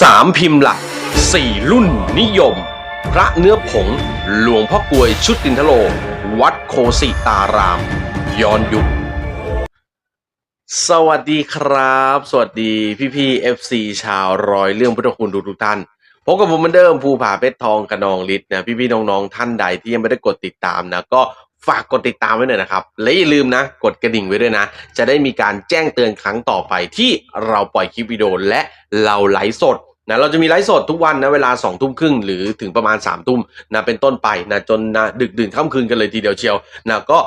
สามพิมพ์หลักสี่รุ่นนิยม พระเนื้อผง หลวงพ่อกลวยชุดตินทโล วัดโคสิตาราม ย้อนยุค สวัสดีครับ สวัสดีพี่พี่เอฟซีชาวรอยเรื่องพุทธคุณทุกทุกท่านพบกับผมเหมือนเดิมภูผาเพชรทองกระนองฤทธิ์นะพี่พี่น้องๆท่านใดที่ยังไม่ได้กดติดตามนะก็ ฝากกดติดตามไว้หน่อยนะครับ และอย่าลืมนะ กดกระดิ่งไว้ด้วยนะ จะได้มีการแจ้งเตือนครั้งต่อไปที่เราปล่อยคลิปวิดีโอและเราไลฟ์สดนะเราจะมีไลฟ์สดทุกวันนะเวลา2องทุ่มครึ่งหรือถึงประมาณ3ามทุ่มนะเป็นต้นไปนะจนนะดึกดื่นค่ำคืนกันเลยทีเดียวเชียวนะก็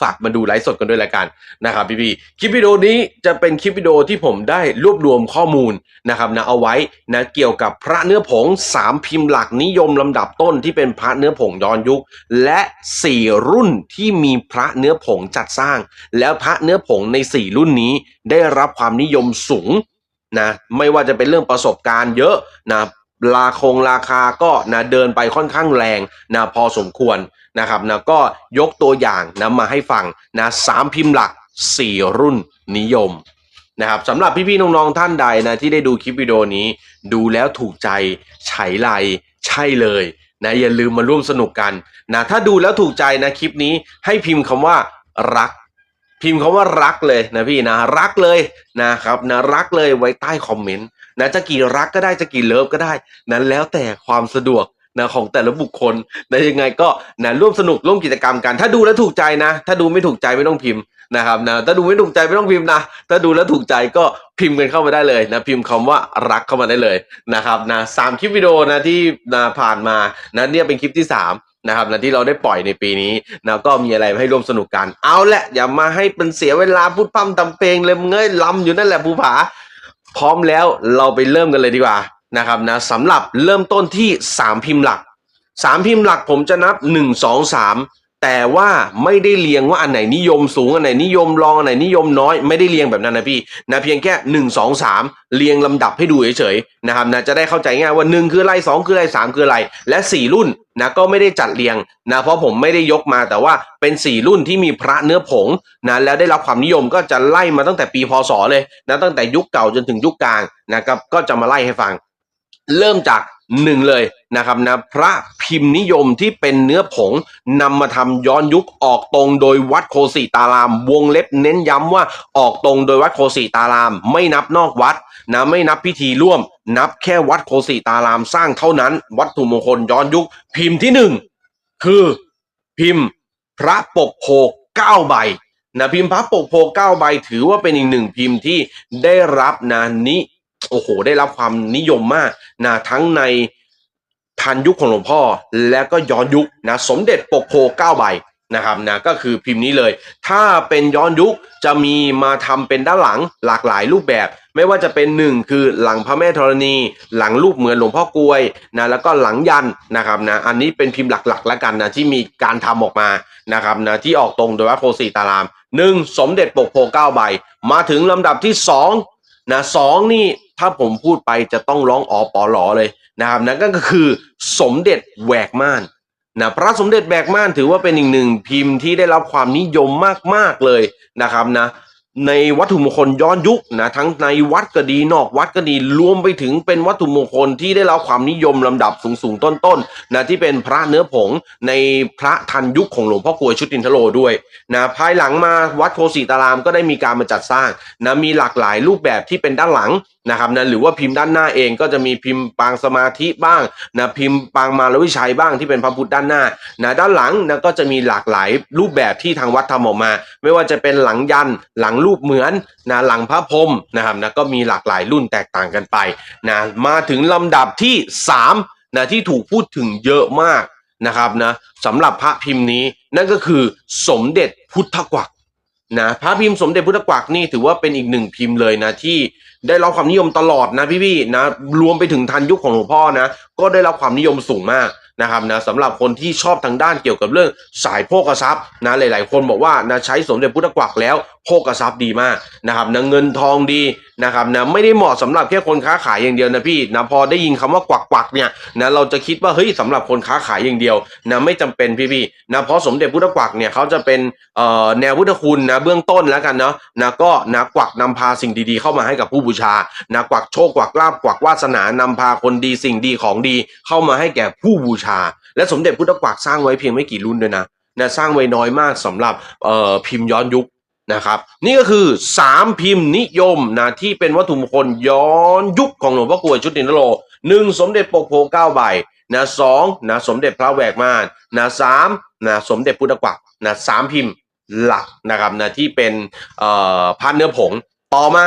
ฝากมาดูไลฟ์สดกันด้วยละกันนะครับพี่พี่ๆคลิปวิดีโอนี้จะเป็นคลิปวิดีโอที่ผมได้รวบรวมข้อมูลนะครับนะเอาไว้นะเกี่ยวกับพระเนื้อผง 3 พิมพ์หลักนิยมลำดับต้นที่เป็นพระเนื้อผงย้อนยุค และ 4 รุ่นที่มีพระเนื้อผงจัดสร้าง แล้วพระเนื้อผงใน 4 รุ่นนี้ได้รับความนิยมสูงนะไม่ว่าจะเป็นเรื่องประสบการณ์เยอะนะ ราคงราคาก็นะเดินไปค่อนข้างแรงนะพอสมควรนะครับนะก็ยกตัวอย่างนะมาให้ฟังนะสามพิมพ์หลัก 4 รุ่นนิยมนะครับสำหรับพี่ๆน้องๆท่านใดนะที่ได้ดูคลิปวิดีโอนี้ ดูแล้วถูกใจไฉไลใช่เลยนะอย่าลืมมาร่วมสนุกกันนะถ้าดูแล้วถูกใจนะคลิปนี้ให้พิมพ์คำว่ารัก พิมพ์คำว่ารักเลยนะพี่นะรักเลยนะครับนะรักเลยไว้ใต้คอมเมนต์ นะจะกี่รักก็ได้จะกี่เลิฟก็ได้ นั้นแล้วแต่ความสะดวกนะของแต่ละบุคคลนะยังไงก็นะร่วมสนุกร่วมกิจกรรมกัน ถ้าดูแล้วถูกใจนะ ถ้าดูไม่ถูกใจไม่ต้องพิมพ์นะครับนะถ้าดูไม่ถูกใจไม่ต้องพิมพ์นะ ถ้าดูแล้วถูกใจก็พิมพ์กันเข้ามาได้เลยนะพิมพ์คำว่ารักเข้ามาได้เลยนะครับนะสามคลิปวิดีโอนะที่นะผ่านมานะเนี่ยเป็นคลิปที่สามนะครับนะที่เราได้ปล่อยในปีนี้นะก็มีอะไรให้ร่วมสนุกกัน เอาแหละอย่ามาให้เป็นเสียเวลาพูดพร่ำทำเพลงเลยมึงยลำอยู่นั่นแหละภูผา พร้อมแล้วเราไปเริ่มกันเลยดีกว่านะครับนะสำหรับเริ่มต้นที่สามพิมพ์หลักสามพิมพ์หลักผมจะนับหนึ่งสองสาม แต่ว่าไม่ได้เรียงว่าอันไหนนิยมสูงอันไหนนิยมรองอันไหนนิยมน้อยไม่ได้เรียงแบบนั้นนะพี่นะเพียงแค่หนึ่งสองสามเรียงลำดับให้ดูเฉยๆนะครับนะจะได้เข้าใจง่ายว่าหนึ่งคืออะไรสองคืออะไรสามคืออะไร และสี่รุ่นนะก็ไม่ได้จัดเรียงนะเพราะผมไม่ได้ยกมาแต่ว่าเป็นสี่รุ่นที่มีพระเนื้อผงนะแล้วได้รับความนิยมก็จะไล่มาตั้งแต่ปีพศเลยนะตั้งแต่ยุคเก่าจนถึงยุคกลางนะครับก็จะมาไล่ให้ฟัง เริ่มจากหนึ่งเลย นะครับนะพระพิมพ์นิยมที่เป็นเนื้อผงนำมาทำย้อนยุคออกตรงโดยวัดโคสิตาราม วงเล็บเน้นย้ำว่าออกตรงโดยวัดโคสิตาราม ไม่นับนอกวัดนะไม่นับพิธีร่วม นับแค่วัดโคสิตารามสร้างเท่านั้น วัตถุมงคลย้อนยุค พิมพ์ที่หนึ่งคือพิมพ์พระปกโพเก้าใบนะพิมพ์พระปกโพเก้าใบถือว่าเป็นอีกหนึ่งพิมพ์ที่ได้รับนะนิโอ้โห ได้รับความนิยมมากนะทั้งใน ทันยุคของหลวงพ่อและก็ย้อนยุคนะสมเด็จปกโพเก้าใบนะครับนะก็คือพิมพ์นี้เลย ถ้าเป็นย้อนยุคจะมีมาทำเป็นด้านหลังหลากหลายรูปแบบ ไม่ว่าจะเป็นหนึ่งคือหลังพระแม่ธรณี หลังรูปเหมือนหลวงพ่อกลวยนะแล้วก็หลังยันนะครับนะอันนี้เป็นพิมพ์หลักๆแล้วกันนะที่มีการทำออกมานะครับนะที่ออกตรงโดยวัดโพสีตารามหนึ่งสมเด็จปกโพเก้าใบ มาถึงลำดับที่สอง นะสองนี่ถ้าผมพูดไปจะต้องร้องอ๋อปอหลอเลยนะครับนั่นก็คือสมเด็จแหวกม่านนะพระสมเด็จแบกม่านถือว่าเป็นอีกหนึ่งพิมพ์ที่ได้รับความนิยมมากๆเลยนะครับนะ ในวัตถุมงคลย้อนยุคนะทั้งในวัดก็ดีนอกวัดก็ดีรวมไปถึงเป็นวัตถุมงคลที่ได้รับความนิยมลำดับสูงๆต้นๆนนะที่เป็นพระเนื้อผงในพระทันยุคของหลวงพ่อกลวยชุดตินทโลด้วยนะภายหลังมาวัดโคสีตารามก็ได้มีการมาจัดสร้างนะมีหลากหลายรูปแบบที่เป็นด้านหลังนะครับนะหรือว่าพิมพ์ด้านหน้าเองก็จะมีพิมพ์ปางสมาธิบ้างนะพิมพ์ปางมารวิชัยบ้างที่เป็นพระพุทธด้านหน้านะด้านหลังนะก็จะมีหลากหลายรูปแบบที่ทางวัดทำออกมา ไม่ว่าจะเป็นหลังยันหลังรููปเหมือนนะหลังพระพรมนะครับนะก็มีหลากหลายรุ่นแตกต่างกันไปนะมาถึงลำดับที่สามนะที่ถูกพูดถึงเยอะมากนะครับนะสำหรับพระพิมพ์นี้นั่นก็คือสมเด็จพุทธกวักนะพระพิมพ์สมเด็จพุทธกวักนี่ถือว่าเป็นอีกหนึ่งพิมพ์เลยนะที่ได้รับความนิยมตลอดนะพี่ๆนะรวมไปถึงทันยุคของหลวงพ่อนะก็ได้รับความนิยมสูงมากนะครับนะสำหรับคนที่ชอบทางด้านเกี่ยวกับเรื่องสายโภคทรัพย์นะหลาย ๆ คนบอกว่านะใช้สมเด็จพุทธกวักแล้ว ภคทรัพย์ดีมากนะครับนะเงินทองดีนะครับนะไม่ได้เหมาะสำหรับแค่คนค้าขายอย่างเดียวนะพี่นะพอได้ยินคำว่ากวักกวักเนี่ยนะเราจะคิดว่าเฮ้ยสำหรับคนค้าขายอย่างเดียวนะไม่จำเป็นพี่พี่นะเพราะสมเด็จพุทธกวักเนี่ยเขาจะเป็นแนวพุทธคุณนะเบื้องต้นแล้วกันเนาะนะก็นะกวักนำพาสิ่งดีๆ เข้ามาให้กับผู้บูชานะกวักโชคกวักลาบกวักวาสนานำพาคนดีสิ่งดีของดีเข้ามาให้แก่ผู้บูชา และสมเด็จพุทธกวักสร้างไว้เพียงไม่กี่รุ่นด้วยนะนะสร้างไว้น้อยมากสำหรับพิมพ์ย้อนยุค นะครับนี่ก็คือ 3 พิมพ์นิยมนะที่เป็นวัตถุมงคลย้อนยุคของหลวงพ่อกลวยชุดนินโลหนึ่งสมเด็จปกโพเก้าใบนะสองนะสมเด็จพระแหวกม่านนะสามนะสมเด็จพุทธกวักนะสามพิมพ์หลักนะครับนะที่เป็นเอ่อพันเนื้อผงต่อมา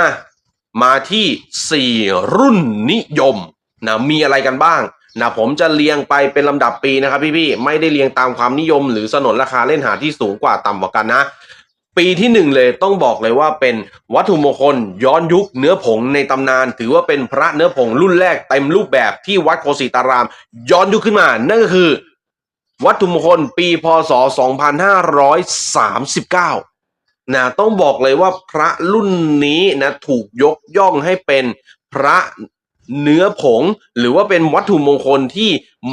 มาที่ 4 รุ่นนิยมนะมีอะไรกันบ้างนะผมจะเรียงไปเป็นลำดับปีนะครับพี่ๆไม่ได้เรียงตามความนิยมหรือสนนราคาเล่นหาที่สูงกว่าต่ำกว่ากันนะ ปีที่หนึ่งเลยต้องบอกเลยว่าเป็นวัตถุมงคลย้อนยุคเนื้อผงในตำนาน ถือว่าเป็นพระเนื้อผงรุ่นแรกเต็มรูปแบบที่วัดโคสิตาราม ย้อนยุคขึ้นมา นั่นก็คือ วัตถุมงคลปีพศ 2539นะต้องบอกเลยว่าพระรุ่นนี้นะถูกยกย่องให้เป็นพระเนื้อผง หรือว่าเป็นวัตถุมงคลที่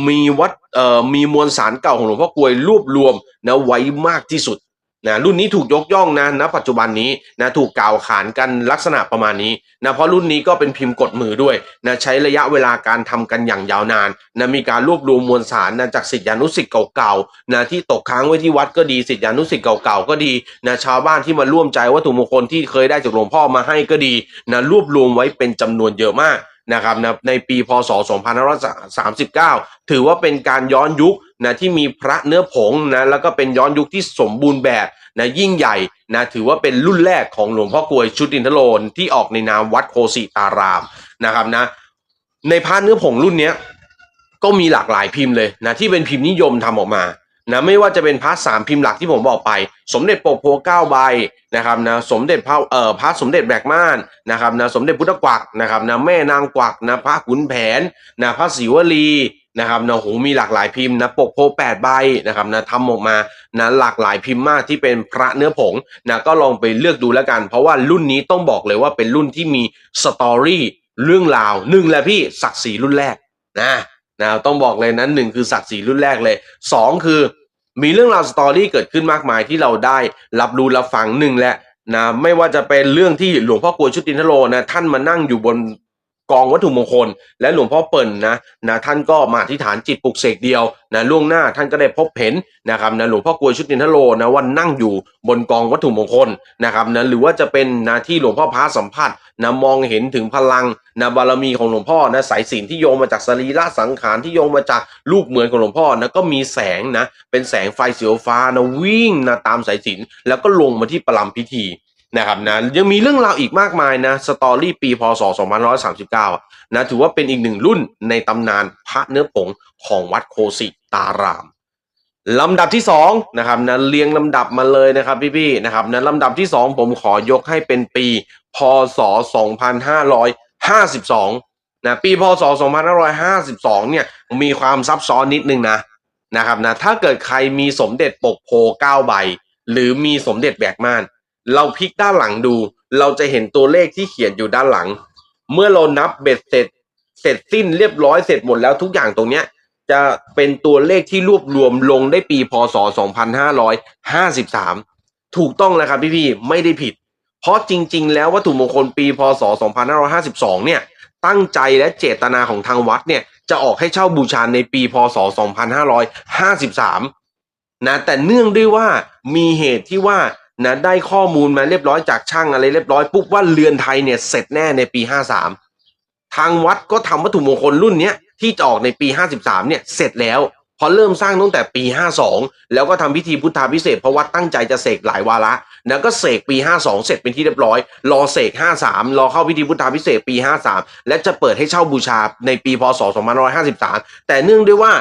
มีวัดเอ่อมีมวลสารเก่าของหลวงพ่อกลวยรวบรวมนะไว้มากที่สุด นะรุ่นนี้ถูกยกย่องนะณปัจจุบันนี้นะถูกกล่าวขานกันลักษณะประมาณนี้นะเพราะรุ่นนี้ก็เป็นพิมพ์กดมือด้วยนะใช้ระยะเวลาการทำกันอย่างยาวนานนะมีการรวบรวมมวลสารนะจากศิษยานุศิษย์เก่าๆนะที่ตกค้างไว้ที่วัดก็ดีศิษยานุศิษย์เก่าๆก็ดีนะชาวบ้านที่มาร่วมใจวัตถุมงคลที่เคยได้จากหลวงพ่อมาให้ก็ดีนะรวบรวมไว้เป็นจำนวนเยอะมาก นะครับนะในปีพศ 2539 ถือว่าเป็นการย้อนยุคนะที่มีพระเนื้อผงนะแล้วก็เป็นย้อนยุคที่สมบูรณ์แบบนะยิ่งใหญ่นะถือว่าเป็นรุ่นแรกของหลวงพ่อกลวยชุดอินทโลนที่ออกในนามวัดโคสิตารามนะครับนะในพระเนื้อผงรุ่นนี้ก็มีหลากหลายพิมพ์เลยนะที่เป็นพิมพ์นิยมทำออกมา นะไม่ว่าจะเป็นพระสามพิมพ์หลักที่ผมบอกไป สมเด็จปกโพเก้าใบนะครับนะสมเด็จพระเอ่อพระสมเด็จแบกม่านนะครับนะสมเด็จพุทธกวักนะครับนะแม่นางกวักนะพระขุนแผนนะพระศิวลีนะครับนะโหมีหลากหลายพิมพ์นะปกโพแปดใบนะครับนะทำออกมานะหลากหลายพิมพ์มากที่เป็นพระเนื้อผงนะก็ลองไปเลือกดูแล้วกัน เพราะว่ารุ่นนี้ต้องบอกเลยว่าเป็นรุ่นที่มีสตอรี่เรื่องราวหนึ่งแหละพี่ศักดิ์ศรีรุ่นแรกนะนะต้องบอกเลยนั้นหนึ่งคือศักดิ์ศรีรุ่นแรกเลยสองคือ มีเรื่องราวสตอรี่เกิดขึ้นมากมายที่เราได้รับรู้รับฟังหนึ่งแหละนะไม่ว่าจะเป็นเรื่องที่หลวงพ่อกลวยชุตินทโรนะท่านมานั่งอยู่บน กองวัตถุมงคล และหลวงพ่อเปิ่นนะนะท่านก็มาอธิษฐานจิตปลุกเสกเดียวนะล่วงหน้าท่านก็ได้พบเห็นนะครับนะหลวงพ่อกลวยชุตินทโลนะว่านั่งอยู่บนกองวัตถุมงคลนะครับนะหรือว่าจะเป็นนะที่หลวงพ่อพระสัมผัสนะมองเห็นถึงพลังนะบารมีของหลวงพ่อนะสายสินที่โยงมาจากสรีระสังขารที่โยงมาจากรูปเหมือนของหลวงพ่อนะก็มีแสงนะเป็นแสงไฟเสียวฟ้านะวิ่งนะตามสายสินแล้วก็ลงมาที่ประลำพิธี นะครับนะยังมีเรื่องราวอีกมากมายนะสตอรี่ปีพศ 2539 นะถือว่าเป็นอีกหนึ่งรุ่นในตำนานพระเนื้อผงของวัดโคสิตารามลำดับที่สองนะครับนะเรียงลำดับมาเลยนะครับพี่ๆนะครับนะลำดับที่สองผมขอยกให้เป็นปี พศ 2552 นะปีพศ 2552 เนี่ยมีความซับซ้อนนิดนึงนะนะครับนะถ้าเกิดใครมีสมเด็จปกโพ9ใบ หรือมีสมเด็จแบกม่าน เราพลิกด้านหลังดู เราจะเห็นตัวเลขที่เขียนอยู่ด้านหลัง เมื่อเรานับเบ็ดเสร็จ เสร็จสิ้นเรียบร้อยเสร็จหมดแล้วทุกอย่างตรงเนี้ยจะเป็นตัวเลขที่รวบรวมลงได้ปีพศ 2553 ถูกต้องแล้วครับพี่ๆไม่ได้ผิด เพราะจริง ๆ แล้ววัตถุมงคลปีพศ 2552 เนี่ย ตั้งใจและเจตนาของทางวัดเนี่ย จะออกให้เช่าบูชาในปีพศ 2553 นะแต่เนื่องด้วยว่ามีเหตุที่ว่า นะได้ข้อมูลมาเรียบร้อยจากช่างอะไรเรียบร้อยปุ๊บว่าเรือนไทยเนี่ยเสร็จแน่ในปี 53 ทางวัดก็ทำวัตถุมงคลรุ่นเนี้ยที่จะออกในปี 53 เนี่ยเสร็จแล้วพอเริ่มสร้างตั้งแต่ปี 52 แล้วก็ทำพิธีพุทธาพิเศษเพราะวัดตั้งใจจะเสกหลายวาระแล้วก็เสกปี 52 เสร็จเป็นที่เรียบร้อย รอเสก 53 รอเข้าพิธีพุทธาพิเศษปี 53 และจะเปิดให้เช่าบูชาในปีพศ 2553 แต่เนื่องด้วยว่า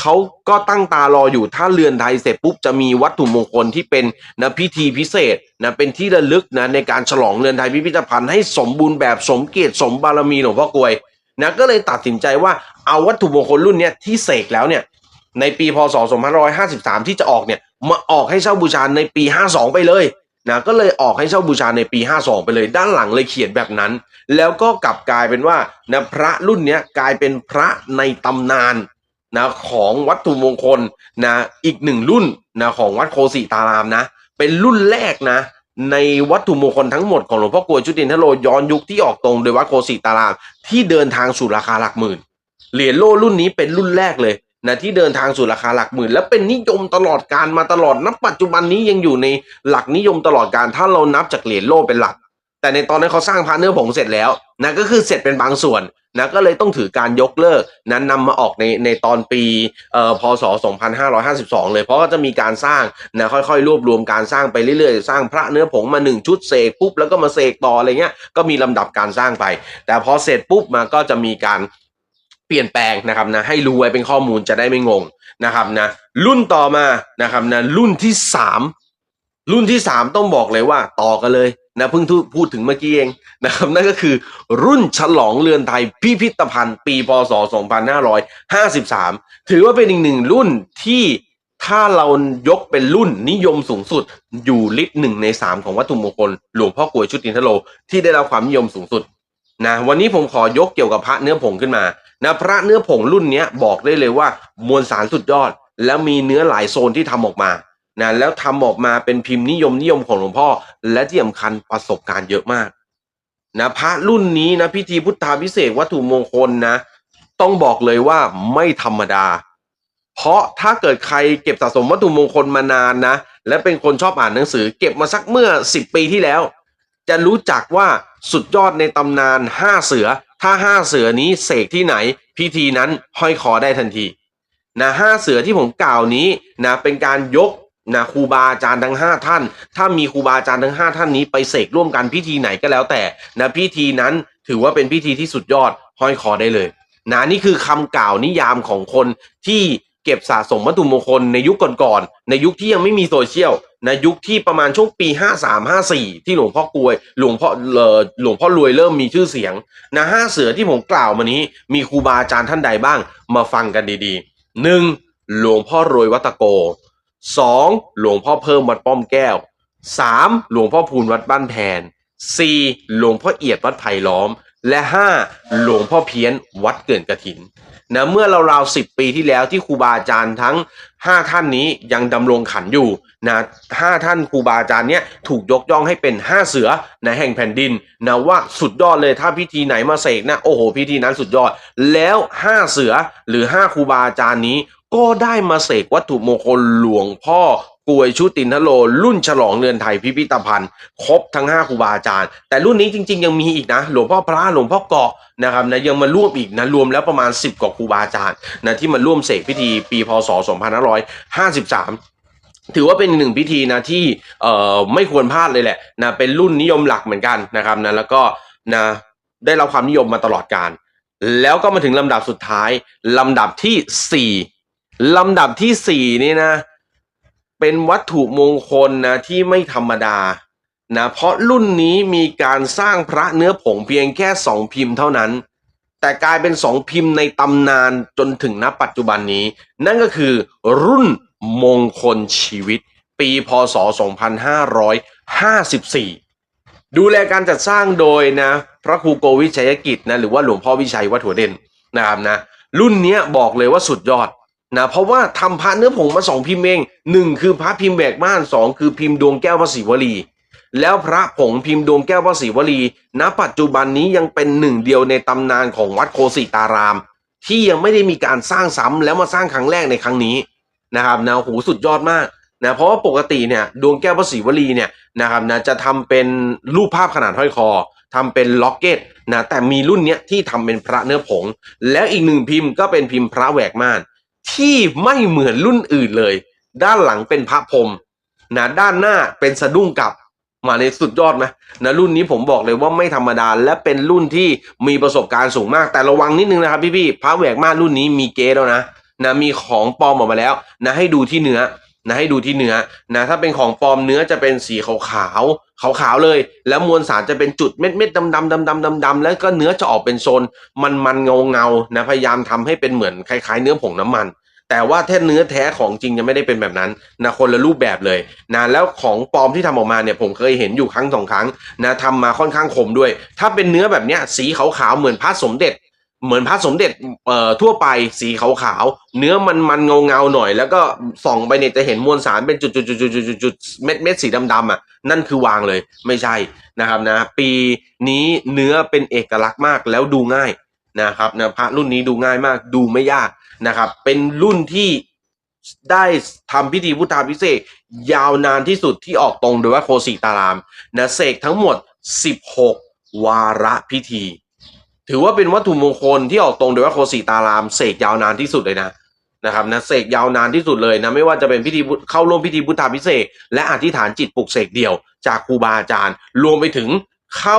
เขาก็ตั้งตารออยู่ถ้าเรือนไทยเสร็จปุ๊บจะมีวัตถุมงคลที่เป็นนะพิธีพิเศษนะเป็นที่ระลึกนะในการฉลองเรือนไทยพิพิธภัณฑ์ให้สมบูรณ์แบบสมเกียรติสมบารมีหลวงพ่อกลวยนะก็เลยตัดสินใจว่าเอาวัตถุมงคลรุ่นเนี้ยที่เสกแล้วเนี่ยในปีพศ 2553 ที่จะออกเนี่ยมาออกให้เช่าบูชาในปี 52 ไปเลยนะก็เลยออกให้เช่าบูชาในปี 52 ไปเลย ด้านหลังเลยเขียนแบบนั้น แล้วก็กลับกลายเป็นว่านะพระรุ่นเนี้ยกลายเป็นพระในตำนาน นะของวัตถุมงคลนะอีกหนึ่งรุ่นนะของวัดโคสิตารามนะ เป็นรุ่นแรกนะ ในวัตถุมงคลทั้งหมดของหลวงพ่อกลวยชุตินทโลย้อนยุคที่ออกตรงโดยวัดโคสิตาราม ที่เดินทางสู่ราคาหลักหมื่นเหรียญโล่รุ่นนี้เป็นรุ่นแรกเลยนะที่เดินทางสู่ราคาหลักหมื่น และเป็นนิยมตลอดการมาตลอดนับปัจจุบันนี้ยังอยู่ในหลักนิยมตลอดการถ้าเรานับจากเหรียญโล่เป็นหลัก แต่ในตอนนั้นเขาสร้างพระเนื้อผงเสร็จแล้วนะก็คือเสร็จเป็นบางส่วน นะก็เลยต้องถือการยกเลิกนั้นนำมาออกในในตอนปีเอ่อพศ 2552 เลย เพราะก็จะมีการสร้างนะค่อยๆ รวบรวมการสร้างไปเรื่อยๆ สร้างพระเนื้อผงมาหนึ่งชุดเสกปุ๊บแล้วก็มาเสกต่ออะไรเงี้ยก็มีลำดับการสร้างไป แต่พอเสร็จปุ๊บมาก็จะมีการเปลี่ยนแปลงนะครับนะให้รู้ไว้เป็นข้อมูลจะได้ไม่งงนะครับนะรุ่นต่อมานะครับนะรุ่นที่สามรุ่นที่สามต้องบอกเลยว่าต่อกันเลย นะเพิ่งพูดถึงเมื่อกี้เองนะครับนั่นก็คือรุ่นฉลองเรือนไทยพิพิธภัณฑ์ปีพศ 2553 ถือว่าเป็นอีกหนึ่งรุ่นที่ถ้าเรายกเป็นรุ่นนิยมสูงสุดอยู่ลิตรหนึ่งในสามของวัตถุมงคล หลวงพ่อกลวยชุตินทโลที่ได้รับความนิยมสูงสุดนะวันนี้ผมขอยกเกี่ยวกับพระเนื้อผงขึ้นมานะพระเนื้อผงรุ่นนี้บอกได้เลยว่ามวลสารสุดยอด แล้วมีเนื้อหลายโซนที่ทำออกมา นะแล้วทำออกมาเป็นพิมพ์นิยมนิยมของหลวงพ่อ และที่สำคัญประสบการณ์เยอะมากนะพระรุ่นนี้นะพิธีพุทธาพิเศษวัตถุมงคลนะ ต้องบอกเลยว่าไม่ธรรมดา เพราะถ้าเกิดใครเก็บสะสมวัตถุมงคลมานานนะ และเป็นคนชอบอ่านหนังสือ เก็บมาสักเมื่อ 10 ปีที่แล้ว จะรู้จักว่าสุดยอดในตำนานห้าเสือ ถ้าห้าเสือนี้เสกที่ไหน พิธีนั้นห้อยคอได้ทันทีนะห้าเสือที่ผมกล่าวนี้นะเป็นการยก นะครูบาอาจารย์ทั้งห้าท่าน ถ้ามีครูบาอาจารย์ทั้งห้าท่านนี้ไปเสกร่วมกันพิธีไหนก็แล้วแต่นะพิธีนั้นถือว่าเป็นพิธีที่สุดยอดห้อยคอได้เลยนะนี่คือคำกล่าวนิยามของคนที่เก็บสะสมวัตถุมงคลในยุคก่อนๆในยุคที่ยังไม่มีโซเชียลในยุคที่ประมาณช่วงปี 53 54 ที่หลวงพ่อกลวย หลวงพ่อเอ่อหลวงพ่อรวยเริ่มมีชื่อเสียงนะห้าเสือที่ผมกล่าวมานี้ มีครูบาอาจารย์ท่านใดบ้างมาฟังกันดีๆหนึ่งหลวงพ่อรวยวัตโก สองหลวงพ่อเพิ่มวัดป้อมแก้วสามหลวงพ่อพูนวัดบ้านแทนสี่หลวงพ่อเอียดวัดไผ่ล้อม และห้าหลวงพ่อเพี้ยนวัดเกินกระถินนะเมื่อราวๆสิบปีที่แล้วที่ครูบาอาจารย์ทั้งห้าท่านนี้ยังดำรงขันอยู่นะห้าท่านครูบาอาจารย์เนี้ยถูกยกย่องให้เป็นห้าเสือในแห่งแผ่นดินนะว่าสุดยอดเลยถ้าพิธีไหนมาเสกนะโอ้โหพิธีนั้นสุดยอด แล้วห้าเสือหรือห้าครูบาอาจารย์นี้ ก็ได้มาเสกวัตถุมงคลหลวงพ่อกวยชุตินทโล รุ่นฉลองเรือนไทยพิพิธภัณฑ์ ครบทั้ง 5ครูบาอาจารย์ แต่รุ่นนี้จริง ๆ ยังมีอีกนะ หลวงพ่อพระหลวงพ่อเกาะนะครับนะยังมาร่วมอีกนะรวมแล้วประมาณ 10 กว่าครูบาอาจารย์นะที่มาร่วมเสกพิธีปีพศ 2553ถือว่าเป็นหนึ่งพิธีนะที่เอ่อไม่ควรพลาดเลยแหละนะเป็นรุ่นนิยมหลักเหมือนกันนะครับนะแล้วก็นะได้รับความนิยมมาตลอดการ แล้วก็มาถึงลำดับสุดท้าย ลำดับที่สี่ ลำดับที่สี่นี่นะ เป็นวัตถุมงคลนะที่ไม่ธรรมดานะเพราะรุ่นนี้มีการสร้างพระเนื้อผงเพียงแค่สองพิมพ์เท่านั้น แต่กลายเป็นสองพิมพ์ในตำนานจนถึงณปัจจุบันนี้ นั่นก็คือรุ่นมงคลชีวิต ปีพศ 2554 ดูแลการจัดสร้างโดยนะพระครูโกวิชัยกิจนะหรือว่าหลวงพ่อวิชัยวัดหัวเด่นนะครับนะรุ่นนี้บอกเลยว่าสุดยอด นะเพราะว่าทำพระเนื้อผงมาสองพิมพ์เองหนึ่งคือพระพิมพ์แบกม่านสองคือพิมพ์ดวงแก้วพระศิวลี แล้วพระผงพิมพ์ดวงแก้วพระศิวลี ณ ปัจจุบันนี้ยังเป็นหนึ่งเดียวในตำนานของวัดโคสิตาราม ที่ยังไม่ได้มีการสร้างซ้ำแล้วมาสร้างครั้งแรกในครั้งนี้นะครับนะโหสุดยอดมากนะเพราะว่าปกติเนี่ยดวงแก้วพระศิวลีเนี่ยนะครับนะจะทำเป็นรูปภาพขนาดห้อยคอทำเป็นล็อกเก็ตนะแต่มีรุ่นเนี้ยที่ทำเป็นพระเนื้อผง แล้วอีกหนึ่งพิมพ์ก็เป็นพิมพ์พระแหวกม่าน ที่ไม่เหมือนรุ่นอื่นเลย ด้านหลังเป็นพระพรมนะด้านหน้าเป็นสะดุ้งกลับมาในสุดยอดไหมนะรุ่นนี้ผมบอกเลยว่าไม่ธรรมดา และเป็นรุ่นที่มีประสบการณ์สูงมาก แต่ระวังนิดนึงนะครับพี่ๆพระแหวกม่านรุ่นนี้มีเกสแล้วนะนะมีของปลอมออกมาแล้ว นะให้ดูที่เนื้อนะให้ดูที่เนื้อนะถ้าเป็นของปลอมเนื้อจะเป็นสีขาว ขาวๆเลย แล้วมวลสารจะเป็นจุดเม็ดเม็ดดำดำดำดำดำดำแล้วก็เนื้อจะออกเป็นโซนมันมันเงาเงาๆนะพยายามทำให้เป็นเหมือนคล้ายๆ เนื้อผงน้ำมัน แต่ว่าแท้เนื้อแท้ของจริงจะไม่ได้เป็นแบบนั้นนะคนละรูปแบบเลยนะแล้วของปลอมที่ทำออกมาเนี่ยผมเคยเห็นอยู่ครั้งสองครั้งนะทำมาค่อนข้างคมด้วย ถ้าเป็นเนื้อแบบเนี้ยสีขาวๆเหมือนพระสมเด็จ เหมือนพระสมเด็จเอ่อทั่วไปสีขาวๆเนื้อมันมันเงาเงาๆหน่อย แล้วก็ส่องไปเนี่ยจะเห็นมวลสารเป็นจุดจุดจุดจุดจุดจุดเม็ดเม็ดสีดำๆอะนั่นคือวางเลยไม่ใช่นะครับนะ ปีนี้เนื้อเป็นเอกลักษณ์มากแล้วดูง่ายนะครับนะพระรุ่นนี้ดูง่ายมากดูไม่ยากนะครับ เป็นรุ่นที่ได้ทำพิธีพุทธาพิเศษยาวนานที่สุดที่ออกตรงโดยว่าโคสิตารามนะเสกทั้งหมด 16 วาระพิธี ถือว่าเป็นวัตถุมงคลที่ออกตรงโดยว่าโคสิตารามเสกยาวนานที่สุดเลยนะนะครับนะเสกยาวนานที่สุดเลยนะไม่ว่าจะเป็นพิธีพุทธเข้าร่วมพิธีพุทธาพิเศษและอธิษฐานจิตปลุกเสกเดี่ยว จากครูบาอาจารย์ รวมไปถึงเข้า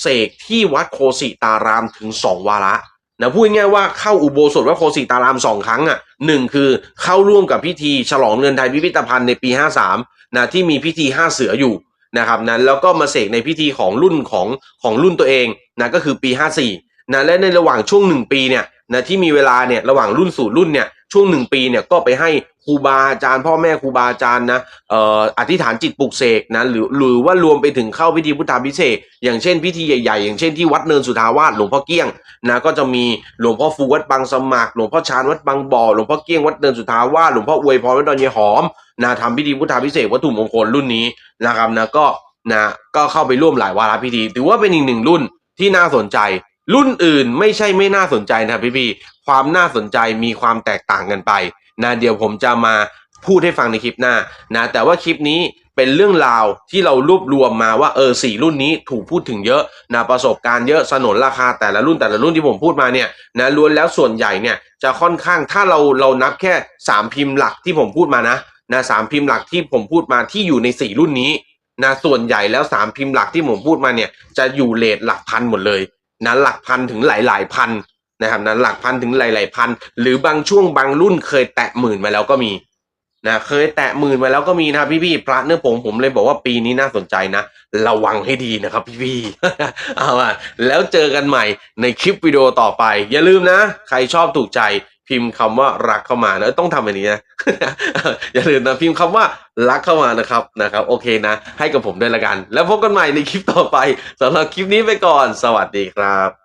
เสกที่วัดโคสิตารามถึงสองวาระนะพูดง่ายๆว่าเข้าอุโบสถวัดโคสิตารามสองครั้งอะหนึ่งคือเข้าร่วมกับพิธีฉลองเรือนไทยพิพิธภัณฑ์ในปี 53นะที่มีพิธีห้าเสืออยู่ นะครับนะแล้วก็มาเสกในพิธีของรุ่นของของรุ่นตัวเองนะก็คือปี 54นะและในระหว่างช่วงหนึ่งปีเนี่ยนะที่มีเวลาเนี่ยระหว่างรุ่นสู่รุ่นเนี่ย ช่วงหนึ่งปีเนี่ยก็ไปให้ครูบาอาจารย์พ่อแม่ครูบาอาจารย์นะเอ่ออธิษฐานจิตปลุกเสกนะหรือหรือว่ารวมไปถึงเข้าพิธีพุทธาพิเศษอย่างเช่นพิธีใหญ่ๆ อย่างเช่นที่วัดเนินสุทาวาสหลวงพ่อเกี้ยงนะก็จะมีหลวงพ่อฟูวัดบางสมัครหลวงพ่อชานวัดบางบ่อหลวงพ่อเกี้ยงวัดเนินสุทาวาสหลวงพ่ออวยพรวัดดอนยายหอมนะทำพิธีพุทธาพิเศษวัตถุมงคลรุ่นนี้นะครับนะก็นะก็เข้าไปร่วมหลายวาระพิธี ถือว่าเป็นอีกหนึ่งรุ่นที่น่าสนใจรุ่นอื่นไม่ใช่ไม่น่าสนใจนะพี่พี่ ความน่าสนใจมีความแตกต่างกันไปนะเดี๋ยวผมจะมาพูดให้ฟังในคลิปหน้านะแต่ว่าคลิปนี้เป็นเรื่องราวที่เรารวบรวมมาว่าเออสี่รุ่นนี้ถูกพูดถึงเยอะนะประสบการณ์เยอะสนนราคาแต่ละรุ่นแต่ละรุ่นที่ผมพูดมาเนี่ยนะล้วนแล้วส่วนใหญ่เนี่ยจะค่อนข้างถ้าเราเรานับแค่สามพิมพ์หลักที่ผมพูดมานะนะสามพิมพ์หลักที่ผมพูดมาที่อยู่ในสี่รุ่นนี้นะส่วนใหญ่แล้วสามพิมพ์หลักที่ผมพูดมาเนี่ยจะอยู่เลทหลักพันหมดเลยนะหลักพันถึงหลายหลายพัน นะครับนะหลักพันถึงหลายๆพัน หรือบางช่วงบางรุ่นเคยแตะหมื่นมาแล้วก็มีนะเคยแตะหมื่นมาแล้วก็มีนะพี่ๆพระเนื้อผงผมเลยบอกว่าปีนี้น่าสนใจนะ ระวังให้ดีนะครับพี่ๆเอามาแล้วเจอกันใหม่ในคลิปวิดีโอต่อไป อย่าลืมนะ ใครชอบถูกใจพิมพ์คำว่ารักเข้ามานะต้องทำแบบนี้นะอย่าลืมนะพิมพ์คำว่ารักเข้ามานะครับนะครับ โอเคนะ ให้กับผมด้วยละกัน แล้วพบกันใหม่ในคลิปต่อไปสำหรับคลิปนี้ไปก่อน สวัสดีครับ